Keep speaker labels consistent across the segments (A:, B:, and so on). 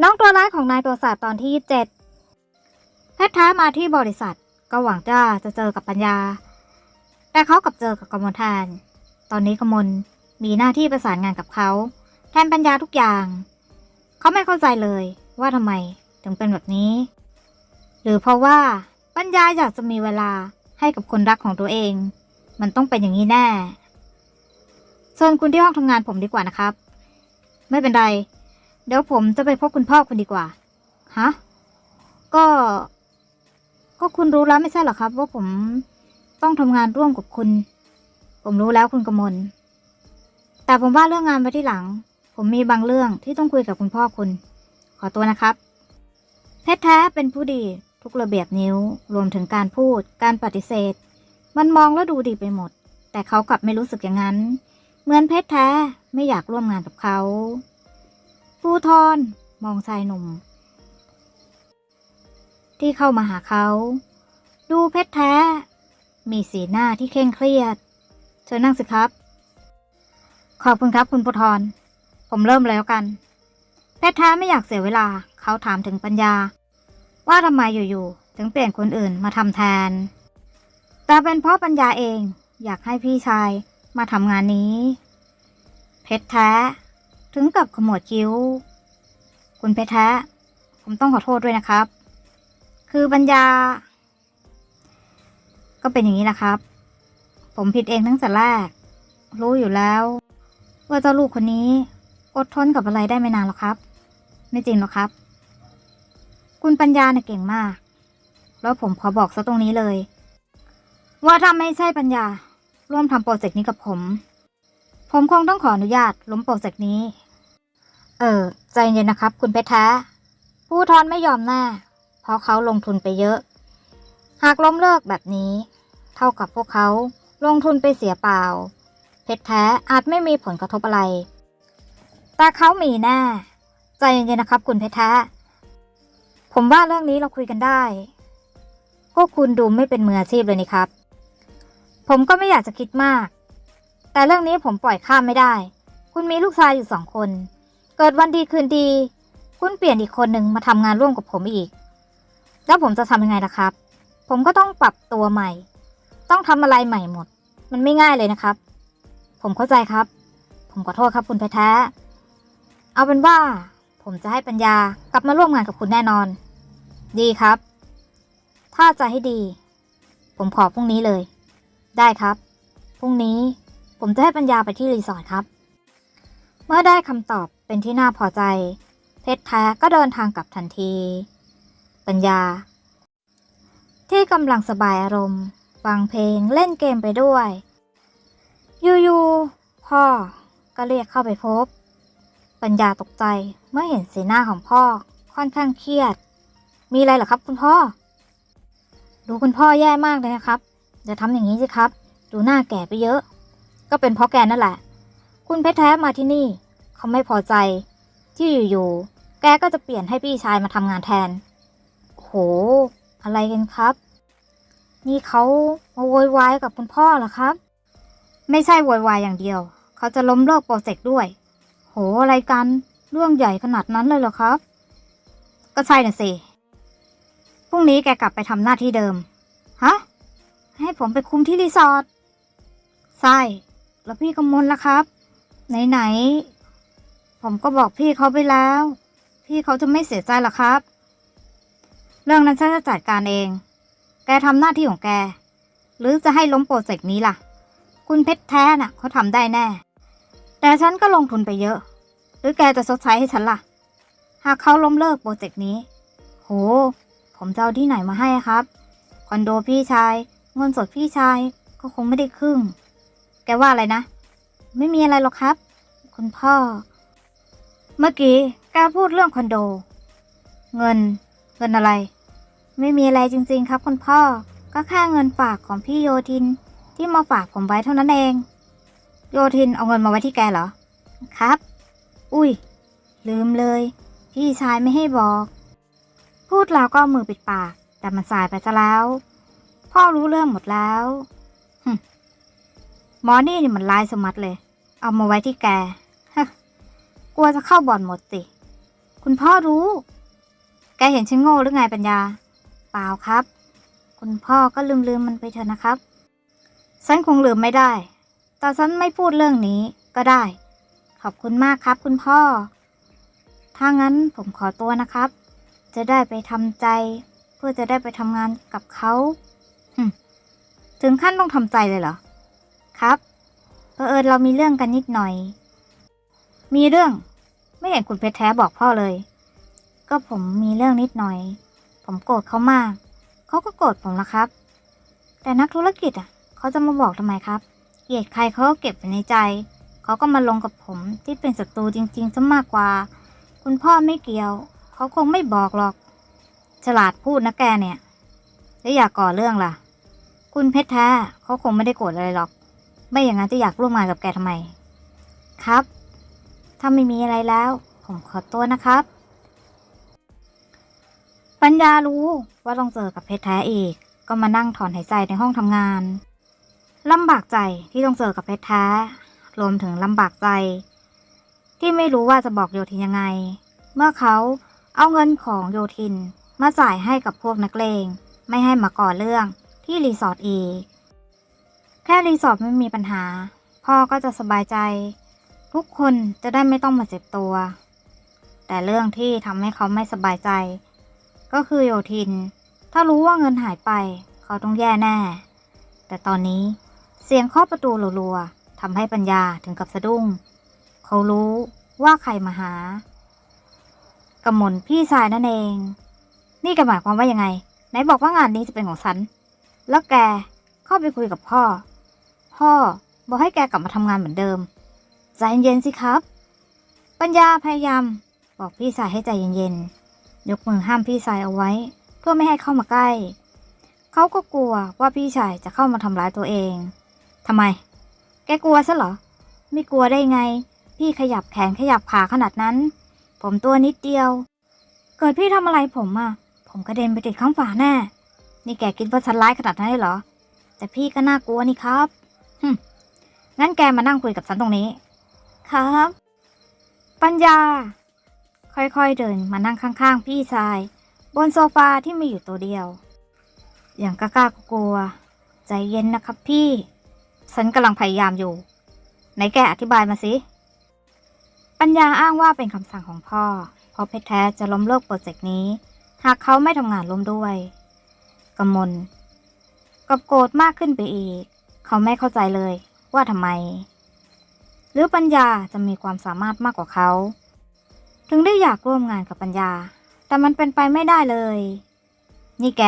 A: น้องตัวร้ายของนายตัวศาสตร์ตอนที่เจ็ดเพชรท้ามาที่บริษัทก็หวังจะจะเจอกับปัญญา แต่เขากลับเจอกับกมลแทนตอนนี้กมลมีหน้าที่ประสานงานกับเขา แทนปัญญาทุกอย่าง เขาไม่เข้าใจเลยว่าทำไมถึงเป็นแบบนี้ หรือเพราะว่าปัญญาอยากจะมีเวลาให้กับคนรักของตัวเอง มันต้องเป็นอย่างนี้แน่เชิญคุณที่ห้องทำงานผมดีกว่านะครับ ไม่เป็นไร เดี๋ยวผมจะไปพบคุณพ่อคุณดีกว่า ฮะ ก็ ก็คุณรู้แล้วไม่ใช่หรอครับ ว่าผมต้องทำงานร่วมกับคุณ ผมรู้แล้วคุณกมล แต่ผมว่าเรื่องงานไว้ที่หลัง ผมมีบางเรื่องที่ต้องคุยกับคุณพ่อคุณ ขอตัวนะครับ เพชรแท้เป็นผู้ดีทุกระเบียบนิ้ว รวมถึงการพูด การปฏิเสธ มันมองแล้วดูดีไปหมด แต่เขากลับไม่รู้สึกอย่างนั้น เหมือนเพชรแท้ไม่อยากร่วมงานกับเขา ปูทอนมองชายหนุ่ม ที่เข้ามาหาเขา ดูเพชรแท้ มีสีหน้าที่เคร่งเครียด เชิญนั่งสิครับ ขอบคุณครับคุณปูทอนผมเริ่มแล้วกัน เพชรแท้ไม่อยากเสียเวลา เขาถามถึงปัญญา ว่าทำไมอยู่ๆถึงเปลี่ยนคนอื่นมาทำแทน แต่เป็นเพราะปัญญาเองอยากให้พี่ชายมาทำงานนี้ เพชรแท้ ถึงกับขมวดคิ้ว คุณเพชรแท้ ผมต้องขอโทษด้วยนะครับ คือปัญญาก็เป็นอย่างนี้นะครับ ผมผิดเองตั้งแต่แรก รู้อยู่แล้ว ว่าเจ้าลูกคนนี้ อดทนกับอะไรได้ไม่นานหรอกครับ ไม่จริงหรอกครับ คุณปัญญาเนี่ยเก่งมาก แล้วผมขอบอกซะตรงนี้เลย ว่าถ้าไม่ใช่ปัญญา ร่วมทำโปรเจกต์นี้กับผมผมคงต้องขออนุญาตล้มโปรเจกต์นี้ เออ ใจเย็นนะครับ คุณเพชรแท้ ผู้ทอนไม่ยอมแน่ เพราะเขาลงทุนไปเยอะ หากล้มเลิกแบบนี้ เท่ากับพวกเขาลงทุนไปเสียเปล่า เพชรแท้อาจไม่มีผลกระทบอะไร แต่เขามีแน่ ใจเย็นๆนะครับ คุณเพชรแท้ ผมว่าเรื่องนี้เราคุยกันได้ก็คุณดูไม่เป็นมืออาชีพเลยนี่ครับ ผมก็ไม่อยากจะคิดมาก แต่เรื่องนี้ผมปล่อยข้ามไม่ได้ คุณมีลูกชายอยู่สองคน เกิดวันดีคืนดี คุณเปลี่ยนอีกคนหนึ่งมาทำงานร่วมกับผมอีก แล้วผมจะทำยังไงล่ะครับ ผมก็ต้องปรับตัวใหม่ ต้องทำอะไรใหม่หมด มันไม่ง่ายเลยนะครับ ผมเข้าใจครับ ผมขอโทษครับคุณเพชรแท้เอาเป็นว่า ผมจะให้ปัญญากลับมาร่วมงานกับคุณแน่นอน ดีครับ ถ้าจะให้ดี ผมขอพรุ่งนี้เลย ได้ครับ พรุ่งนี้ผมจะให้ปัญญาไปที่รีสอร์ทครับ มื่อได้คำตอบเป็นที่น่าพอใจ เพชรแท้ก็เดินทางกลับทันที ปัญญา ที่กำลังสบายอารมณ์ ฟังเพลงเล่นเกมไปด้วย ยู่ๆพ่อก็เรียกเข้าไปพบ ปัญญาตกใจเมื่อเห็นสีหน้าของพ่อค่อนข้างเครียด มีอะไรเหรอครับคุณพ่อ ดูคุณพ่อแย่มากเลยนะครับอย่าทำอย่างนี้สิครับ ดูหน้าแก่ไปเยอะ ก็เป็นเพราะแกนั่นแหละ คุณเพชรแท้มาที่นี่ เขาไม่พอใจ ที่อยู่ๆแกก็จะเปลี่ยนให้พี่ชายมาทำงานแทน โห อะไรกันครับ นี่เขามาโวยวายกับคุณพ่อเหรอครับ ไม่ใช่โวยวายอย่างเดียว เขาจะล้มเลิกโปรเจกต์ด้วย โหอะไรกันเรื่องใหญ่ขนาดนั้นเลยเหรอครับ ก็ใช่น่ะสิพรุ่งนี้แกกลับไปทำหน้าที่เดิมฮะให้ผมไปคุมที่รีสอร์ทใช่ แล้วพี่กำมลล่ะครับ ไหนๆผมก็บอกพี่เขาไปแล้ว พี่เขาจะไม่เสียใจหรอครับ เรื่องนั้นฉันจะจัดการเอง แกทำหน้าที่ของแก หรือจะให้ล้มโปรเจกต์นี้ล่ะ คุณเพชรแท้น่ะเขาทำได้แน่ แต่ฉันก็ลงทุนไปเยอะ หรือแกจะชดใช้ให้ฉันล่ะ หากเขาล้มเลิกโปรเจกต์นี้ โห ผมจะเอาที่ไหนมาให้ครับคอนโดพี่ชายเงินสดพี่ชายก็คงไม่ได้ครึ่ง แกว่าอะไรนะ ไม่มีอะไรหรอกครับ คุณพ่อ เมื่อกี้แกพูดเรื่องคอนโด เงิน เงินอะไร ไม่มีอะไรจริงๆครับ คุณพ่อ ก็แค่เงินฝากของพี่โยทินที่มาฝากผมไว้เท่านั้นเอง โยทินเอาเงินมาไว้ที่แกเหรอ ครับ อุ้ย ลืมเลย พี่ชายไม่ให้บอก พูดแล้วก็มือปิดปาก แต่มันสายไปซะแล้ว พ่อรู้เรื่องหมดแล้ว หึ หมอนี่นี่มันลายสมัดเลย เอามาไว้ที่แกฮะกลัวจะเข้าบ่อนหมดสิคุณพ่อรู้ แกเห็นฉันโง่หรือไงปัญญา เปล่าครับ คุณพ่อก็ลืมลืมมันไปเถอะนะครับ ฉันคงลืมไม่ได้ แต่ฉันไม่พูดเรื่องนี้ก็ได้ ขอบคุณมากครับ คุณพ่อ ถ้างั้นผมขอตัวนะครับ จะได้ไปทำใจ เพื่อจะได้ไปทำงานกับเขา ถึงขั้นต้องทำใจเลยเหรอ ครับเผอิญเรามีเรื่องกันนิดหน่อย มีเรื่อง ไม่เห็นคุณเพชรแท้บอกพ่อเลย ก็ผมมีเรื่องนิดหน่อย ผมโกรธเขามาก เขาก็โกรธผมละครับ แต่นักธุรกิจอะ เขาจะมาบอกทำไมครับ เกลียดใครเขาก็เก็บไว้ในใจ เขาก็มาลงกับผมที่เป็นศัตรูจริงๆซะมากกว่า คุณพ่อไม่เกี่ยว เขาคงไม่บอกหรอก ฉลาดพูดนะแกเนี่ย แล้วอยากก่อเรื่องล่ะ คุณเพชรแท้เขาคงไม่ได้โกรธอะไรหรอก ไม่อย่างนั้นจะอยากร่วมงานกับแกทำไม ครับ ถ้าไม่มีอะไรแล้ว ผมขอตัวนะครับ ปัญญารู้ว่าต้องเจอกับเพชรแท้อีก ก็มานั่งถอนหายใจในห้องทำงานลำบากใจที่ต้องเจอกับเพชรแท้ รวมถึงลำบากใจ ที่ไม่รู้ว่าจะบอกโยทินยังไง เมื่อเขาเอาเงินของโยทินมาจ่ายให้กับพวกนักเลง ไม่ให้มาก่อเรื่องที่รีสอร์ทอีก แค่รีสอร์ทไม่มีปัญหา พ่อก็จะสบายใจ ทุกคนจะได้ไม่ต้องมาเจ็บตัว แต่เรื่องที่ทำให้เขาไม่สบายใจ ก็คือโยทิน ถ้ารู้ว่าเงินหายไป เขาต้องแย่แน่ แต่ตอนนี้เสียงเคาะประตูรัวๆทำให้ปัญญาถึงกับสะดุ้ง เขารู้ว่าใครมาหากำมลพี่ชายนั่นเอง นี่แกหมายความว่ายังไง ไหนบอกว่างานนี้จะเป็นของฉัน แล้วแกเข้าไปคุยกับพ่อ พ่อ บอกให้แกกลับมาทำงานเหมือนเดิม ใจเย็นๆสิครับ ปัญญาพยายาม บอกพี่ชายให้ใจเย็นๆ ยกมือห้ามพี่ชายเอาไว้ เพื่อไม่ให้เข้ามาใกล้ เขาก็กลัวว่าพี่ชายจะเข้ามาทำร้ายตัวเองทำไม แกกลัวซะเหรอ ไม่กลัวได้ไง พี่ขยับแขนขยับขาขนาดนั้น ผมตัวนิดเดียว เกิดพี่ทำอะไรผมอะผมกระเด็นไปติดข้างฝาแน่นี่แกคิดว่าฉันร้ายขนาดนั้นเลยเหรอ แต่พี่ก็น่ากลัวนี่ครับ งั้นแกมานั่งคุยกับฉันตรงนี้ ครับ ปัญญา ค่อยๆเดินมานั่งข้างๆ พี่ชาย บนโซฟาที่มีอยู่ตัวเดียว อย่างกล้าๆกลัว ใจเย็นนะครับพี่ ฉันกำลังพยายามอยู่ ไหนแกอธิบายมาสิ ปัญญาอ้างว่าเป็นคำสั่งของพ่อ เพราะเพชรแท้จะล้มเลิกโปรเจกต์นี้ หากเขาไม่ทำงานร่วมด้วยกำมลกับโกรธมากขึ้นไปอีก เขาไม่เข้าใจเลยว่าทำไม หรือปัญญาจะมีความสามารถมากกว่าเขา ถึงได้อยากร่วมงานกับปัญญา แต่มันเป็นไปไม่ได้เลย นี่แก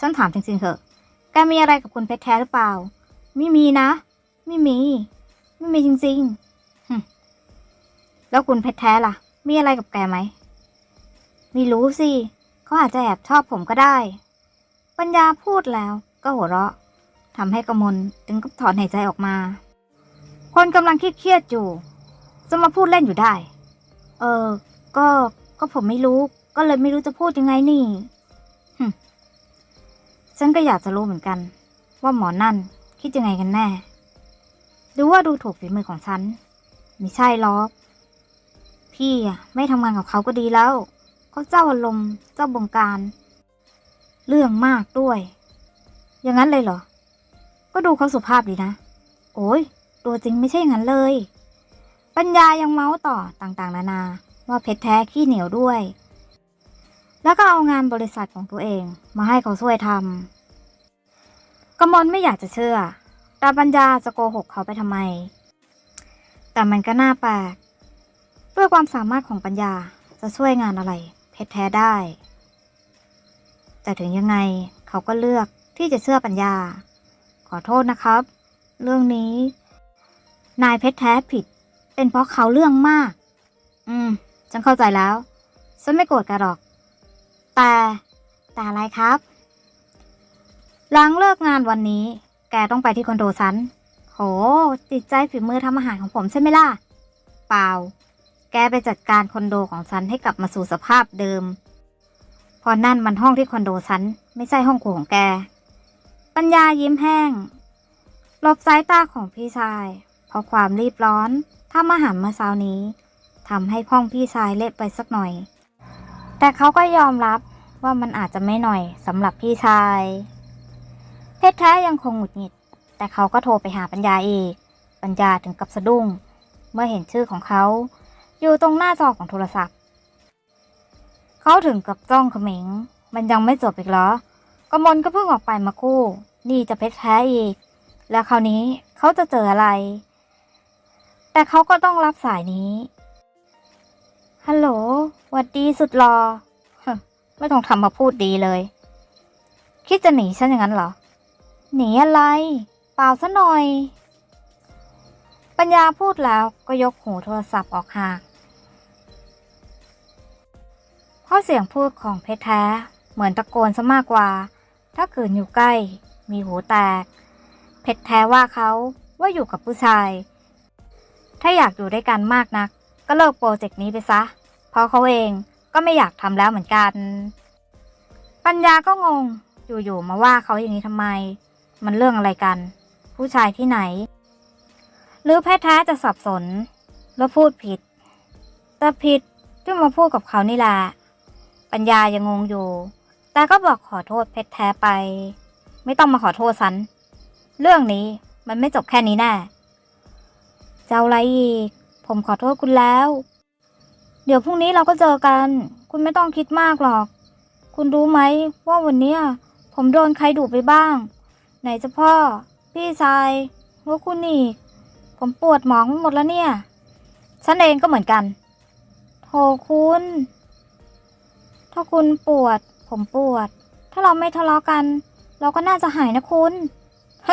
A: ฉันถามจริงๆเถอะ แกมีอะไรกับคุณเพชรแท้หรือเปล่า ไม่มีนะ ไม่มี ไม่มีจริงๆ แล้วคุณเพชรแท้ล่ะ มีอะไรกับแกไหมไม่รู้สิเขาอาจจะแอบชอบผมก็ได้ ปัญญาพูดแล้วก็หัวเราะ ทำให้กมลถึงกับถอนหายใจออกมา คนกำลังเครียดๆอยู่ จะมาพูดเล่นอยู่ได้ เออ ก็ก็ผมไม่รู้ ก็เลยไม่รู้จะพูดยังไงนี่หึฉันก็อยากจะรู้เหมือนกัน ว่าหมอนั่นคิดยังไงกันแน่หรือว่าดูถูกฝีมือของฉันไม่ใช่หรอกพี่อะไม่ทำงานกับเขาก็ดีแล้วเขาเจ้าอารมณ์เจ้าบงการ เรื่องมากด้วย อย่างนั้นเลยเหรอ ก็ดูเขาสุภาพดีนะ โอ้ยตัวจริงไม่ใช่อย่างนั้นเลย ปัญญายังเมาส์ต่อต่างๆ นานา ว่าเพชรแท้ขี้เหนียวด้วย แล้วก็เอางานบริษัทของตัวเองมาให้เขาช่วยทำกมลไม่อยากจะเชื่อ แต่ปัญญาจะโกหกเขาไปทำไม แต่มันก็น่าแปลก ด้วยความสามารถของปัญญาจะช่วยงานอะไร เพชรแท้ได้ แต่ถึงยังไงเขาก็เลือกที่จะเชื่อปัญญา อโทษนะครับ เรื่องนี้ นายเพชรแท้ผิด เป็นเพราะเขาเรื่องมาก อืม ฉันเข้าใจแล้ว ฉันไม่โกรธแกหรอก แต่แต่อะไรครับ หลังเลิกงานวันนี้ แกต้องไปที่คอนโดฉัน โห ติดใจฝีมือทำอาหารของผมใช่ไหมล่ะ เปล่า แกไปจัดการคอนโดของฉันให้กลับมาสู่สภาพเดิมเพอนั่นมันห้องที่คอนโดฉัน ไม่ใช่ห้องครัวของแก ปัญญายิ้มแห้งหลบสายตาของพี่ชาย เพราะความรีบร้อนทำอาหารเมื่อเช้านี้ทำให้ห้องพี่ชายเละไปสักหน่อย แต่เขาก็ยอมรับว่ามันอาจจะไม่หน่อยสำหรับพี่ชาย เพชรแท้ยังคงหงุดหงิด แต่เขาก็โทรไปหาปัญญาอีก ปัญญาถึงกับสะดุ้ง เมื่อเห็นชื่อของเขา อยู่ตรงหน้าจอของโทรศัพท์ เขาถึงกับจ้องเขม็ง มันยังไม่จบอีกเหรอ กมลก็เพิ่งออกไปมาคู่ นี่จะเพชรแท้อีก แล้วคราวนี้เขาจะเจออะไร แต่เขาก็ต้องรับสายนี้ ฮัลโหลหวัดดีสุดรอไม่ต้องทำมาพูดดีเลย คิดจะหนีฉันอย่างนั้นเหรอ หนีอะไร เปล่าซะหน่อย ปัญญาพูดแล้วก็ยกหูโทรศัพท์ออกห่างเพราะเสียงพูดของเพชรแท้เหมือนตะโกนซะมากกว่า ถ้าเกิดอยู่ใกล้ มีหูแตกเพชรแท้ว่าเขาว่าอยู่กับผู้ชาย ถ้าอยากอยู่ด้วยกันมากนัก ก็เลิกโปรเจกต์นี้ไปซะ เพราะเขาเองก็ไม่อยากทำแล้วเหมือนกัน ปัญญาก็งง อยู่ๆมาว่าเขาอย่างนี้ทำไม มันเรื่องอะไรกัน ผู้ชายที่ไหน หรือแพทย์แท้จะสับสน แล้วพูดผิด แต่ผิดที่มาพูดกับเขานี่แหละปัญญายังงงอยู่ แต่ก็บอกขอโทษเพชรแท้ไป ไม่ต้องมาขอโทษฉัน เรื่องนี้มันไม่จบแค่นี้แน่เจะเอาอะไรอีก ผมขอโทษคุณแล้ว เดี๋ยวพรุ่งนี้เราก็เจอกัน คุณไม่ต้องคิดมากหรอก คุณรู้ไหมว่าวันนี้ผมโดนใครดุไปบ้าง ไหนจะพ่อ พี่ชายว่าคุณอีก ผมปวดหมองไปหมดแล้วเนี่ย ฉันเองก็เหมือนกันโธคุณ ถ้าคุณปวด ผมปวด ถ้าเราไม่ทะเลาะกัน เราก็น่าจะหายนะคุณฮ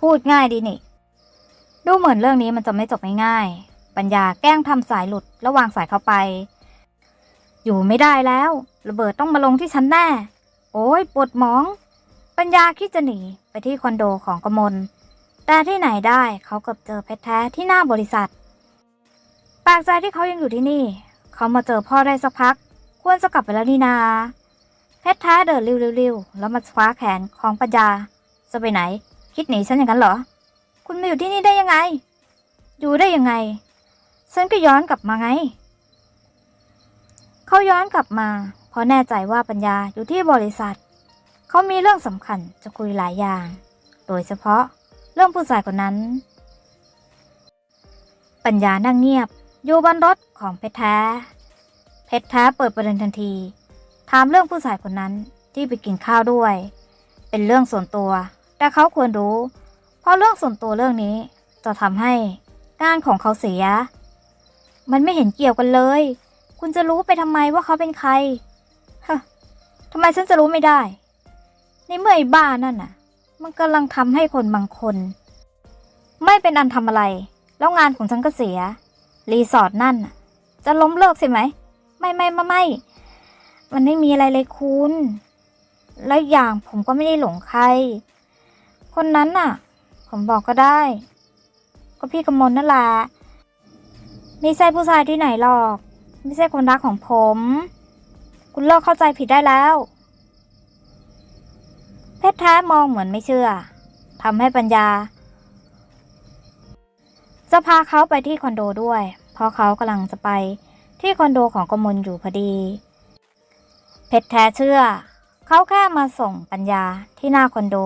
A: พูดง่ายดีนี่ ดูเหมือนเรื่องนี้มันจะไม่จบง่ายๆปัญญาแกล้งทำสายหลุดแล้ววางสายเข้าไป อยู่ไม่ได้แล้ว ระเบิดต้องมาลงที่ฉันแน่ โอ้ยปวดหมอง ปัญญาคิดจะหนีไปที่คอนโดของกมล แต่ที่ไหนได้เขาเกับเจอเพชรแท้ที่หน้าบริษัทแปลกใจที่เขายังอยู่ที่นี่ เขามาเจอพ่อได้สักพัก ควรจะกลับไปแล้วนี่นา เพชรแท้เดินริ้วๆแล้วมาคว้าแขนของปัญญา จะไปไหน คิดหนีฉันอย่างนั้นเหรอ คุณมาอยู่ที่นี่ได้ยังไง อยู่ได้ยังไง ฉันก็ย้อนกลับมาไง เขาย้อนกลับมาเพราะแน่ใจว่าปัญญาอยู่ที่บริษัท เขามีเรื่องสำคัญจะคุยหลายอย่าง โดยเฉพาะเรื่องผู้ชายคนนั้น ปัญญานั่งเงียบอยู่บนรถของเพชรแท้ เพชรแท้เปิดประเด็นทันที ถามเรื่องผู้ชายคนนั้นที่ไปกินข้าวด้วย เป็นเรื่องส่วนตัว แต่เขาควรรู้ เพราะเรื่องส่วนตัวเรื่องนี้จะทำให้งานของเขาเสีย มันไม่เห็นเกี่ยวกันเลย คุณจะรู้ไปทำไมว่าเขาเป็นใครฮะทำไมฉันจะรู้ไม่ได้ ในเมื่อไอ้บ้านั่นน่ะ มันกำลังทำให้คนบางคน ไม่เป็นอันทำอะไร แล้วงานของฉันก็เสีย รีสอร์ทนั่นน่ะจะล้มเลิกใช่ไหม ไม่ไม่ไม่ไม่ มันไม่มีอะไรเลยคุณ และอย่างผมก็ไม่ได้หลงใคร คนนั้นน่ะ ผมบอกก็ได้ ก็พี่กำมลนั่นแหละไม่ใช่ผู้ชายที่ไหนหรอก ไม่ใช่คนรักของผม คุณเลิกเข้าใจผิดได้แล้ว เพชรแท้มองเหมือนไม่เชื่อทำให้ปัญญา จะพาเขาไปที่คอนโดด้วย เพราะเขากำลังจะไป ที่คอนโดของกมลอยู่พอดี เพชรแท้เชื่อ เขาแค่มาส่งปัญญาที่หน้าคอนโด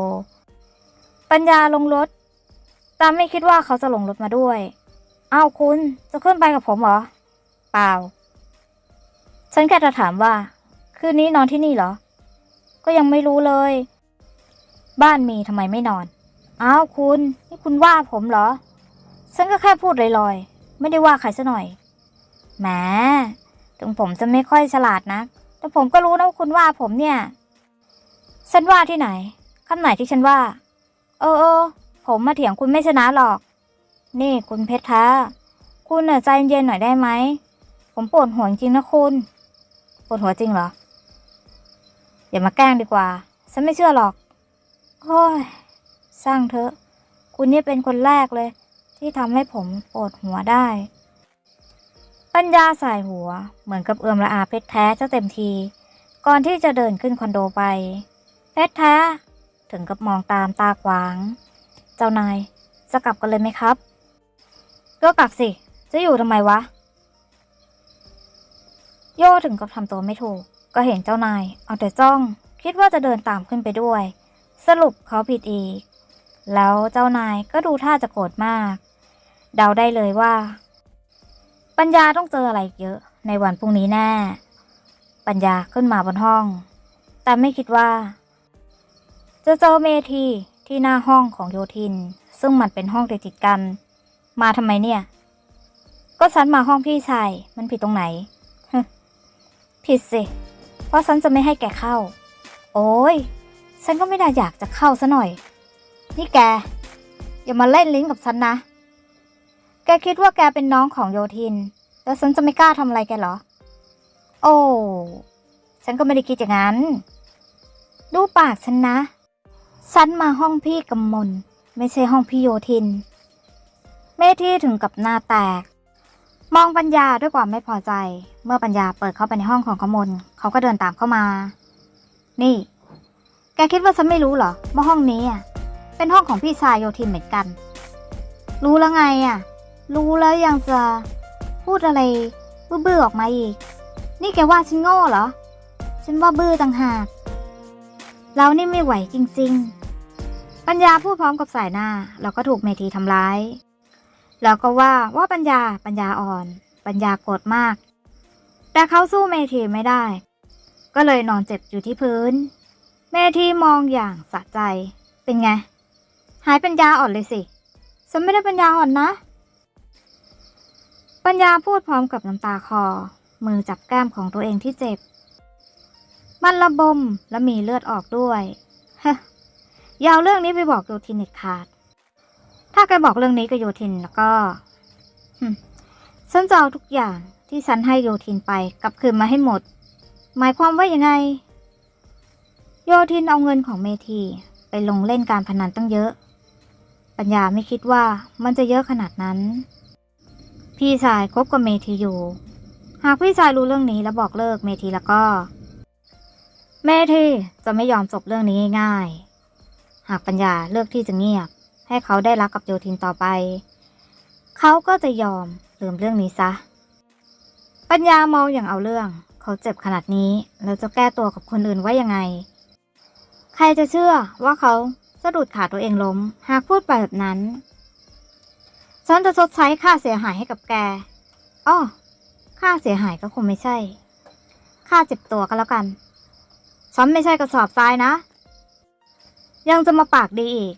A: ปัญญาลงรถแต่ไม่คิดว่าเขาจะลงรถมาด้วย อ้าวคุณจะขึ้นไปกับผมเหรอ เปล่า ฉันแค่จะถามว่า คืนนี้นอนที่นี่เหรอ ก็ยังไม่รู้เลย บ้านมีทำไมไม่นอน อ้าวคุณ นี่คุณว่าผมเหรอ ฉันก็แค่พูดลอยๆ ไม่ได้ว่าใครซะหน่อย แหมถึงผมจะไม่ค่อยฉลาดนะ แต่ผมก็รู้นะว่าคุณว่าผมเนี่ย ฉันว่าที่ไหนคำไหนที่ฉันว่า เออเออผมมาเถียงคุณไม่ชนะหรอก นี่คุณเพชรท้า คุณน่ะใจเย็นหน่อยได้ไหม ผมปวดหัวจริงนะคุณปวดหัวจริงเหรอ อย่ามาแกล้งดีกว่า ฉันไม่เชื่อหรอกโอ้ยสร้างเถอะ คุณนี่เป็นคนแรกเลย ที่ทำให้ผมปวดหัวได้ ปัญญาสายหัว เหมือนกับเอื้อมละอาเพชรแท้จะเต็มที ก่อนที่จะเดินขึ้นคอนโดไป เพชรแท้ ถึงกับมองตามตาขวาง เจ้านาย จะกลับกันเลยไหมครับ ก็กลับสิ จะอยู่ทำไมวะ โยถึงกับทำตัวไม่ถูก ก็เห็นเจ้านาย เอาแต่จ้อง คิดว่าจะเดินตามขึ้นไปด้วย สรุปเขาผิดอีก แล้วเจ้านายก็ดูท่าจะโกรธมาก เดาได้เลยว่า ปัญญาต้องเจออะไรเยอะในวันพรุ่งนี้แน่ ปัญญาขึ้นมาบนห้อง แต่ไม่คิดว่า จะเจอเมทีที่หน้าห้องของโยทิน ซึ่งมันเป็นห้องติดๆกัน มาทำไมเนี่ย ก็ฉันมาห้องพี่ชาย มันผิดตรงไหนฮึผิดสิ เพราะฉันจะไม่ให้แกเข้า โอ้ย ฉันก็ไม่ได้อยากจะเข้าซะหน่อย นี่แก อย่ามาเล่นลิ้นกับฉันนะ แกคิดว่าแกเป็นน้องของโยทิน แล้วฉันจะไม่กล้าทำอะไรแกเหรอ โอ้ ฉันก็ไม่ได้คิดอย่างนั้น ดูปากฉันนะ ฉันมาห้องพี่กำมล ไม่ใช่ห้องพี่โยทิน เมที่ถึงกับหน้าแตก มองปัญญาด้วยความไม่พอใจ เมื่อปัญญาเปิดเข้าไปในห้องของกำมล เขาก็เดินตามเข้ามา นี่ แกคิดว่าฉันไม่รู้เหรอว่าห้องนี้อะเป็นห้องของพี่ชายโยทินเหมือนกัน รู้แล้วไงอะ รู้แล้วยังจะพูดอะไรบื้อๆออกมาอีก นี่แกว่าฉันโง่เหรอ ฉันว่าบื้อต่างหาก เรานี่ไม่ไหวจริงๆ ปัญญาพูดพร้อมกับสายหน้าแล้วก็ถูกเมทีทำร้ายแล้วก็ว่าว่าปัญญาปัญญาอ่อน ปัญญาโกรธมาก แต่เขาสู้เมทีไม่ได้ ก็เลยนอนเจ็บอยู่ที่พื้น เมทีมองอย่างสะใจ เป็นไง หายปัญญาอ่อนเลยสิ ฉันไม่ได้ปัญญาอ่อนนะ ปัญญาพูดพร้อมกับน้ำตาคอ มือจับแก้มของตัวเองที่เจ็บ มันระบมและมีเลือดออกด้วยฮะยาวเรื่องนี้ไปบอกโยทินเด็ดขาด ถ้าแกบอกเรื่องนี้กับโยทินแล้วก็ฉันจะเอาทุกอย่างที่ฉันให้โยทินไปกลับคืนมาให้หมด หมายความว่ายังไง โยทินเอาเงินของเมทีไปลงเล่นการพนันตั้งเยอะ ปัญญาไม่คิดว่ามันจะเยอะขนาดนั้น พี่ชายคบกับเมทีอยู่ หากพี่ชายรู้เรื่องนี้แล้วบอกเลิกเมทีแล้วก็ เมทีจะไม่ยอมจบเรื่องนี้ง่ายๆ หากปัญญาเลือกที่จะเงียบ ให้เขาได้รักกับโยทินต่อไป เขาก็จะยอมลืมเรื่องนี้ซะ ปัญญามองอย่างเอาเรื่อง เขาเจ็บขนาดนี้แล้วจะแก้ตัวกับคนอื่นว่ายังไง ใครจะเชื่อว่าเขาสะดุดขาตัวเองล้ม หากพูดไปแบบนั้น ฉันจะชดใช้ค่าเสียหายให้กับแกอ้อค่าเสียหายก็คงไม่ใช่ ค่าเจ็บตัวก็แล้วกัน ฉันไม่ใช่กระสอบทรายนะ ยังจะมาปากดีอีก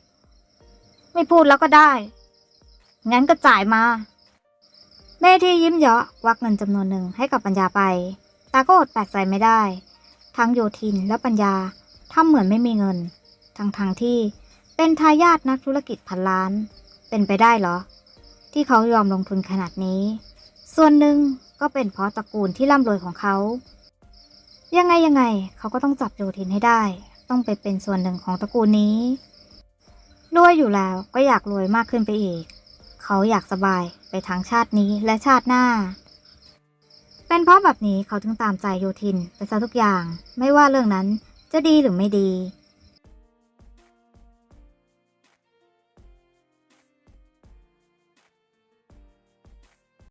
A: ไม่พูดแล้วก็ได้ งั้นก็จ่ายมาแม่ที่ยิ้มเยาะวักเงินจำนวนหนึ่งให้กับปัญญาไปต่ก็อดแปลกใจไม่ได้ ทั้งโยทินและปัญญาทำเหมือนไม่มีเงิน ทั้งทางที่เป็นทายาทนักธุรกิจพันล้าน เป็นไปได้เหรอ ที่เขายอมลงทุนขนาดนี้ ส่วนหนึ่งก็เป็นเพราะตระกูลที่ร่ำรวยของเขา ยังไงยังไงเขาก็ต้องจับโยทินให้ได้ ต้องไปเป็นส่วนหนึ่งของตระกูลนี้ รวยอยู่แล้วก็อยากรวยมากขึ้นไปอีก เขาอยากสบายไปทั้งชาตินี้และชาติหน้า เป็นเพราะแบบนี้เขาถึงตามใจโยทินไปซะทุกอย่าง ไม่ว่าเรื่องนั้นจะดีหรือไม่ดี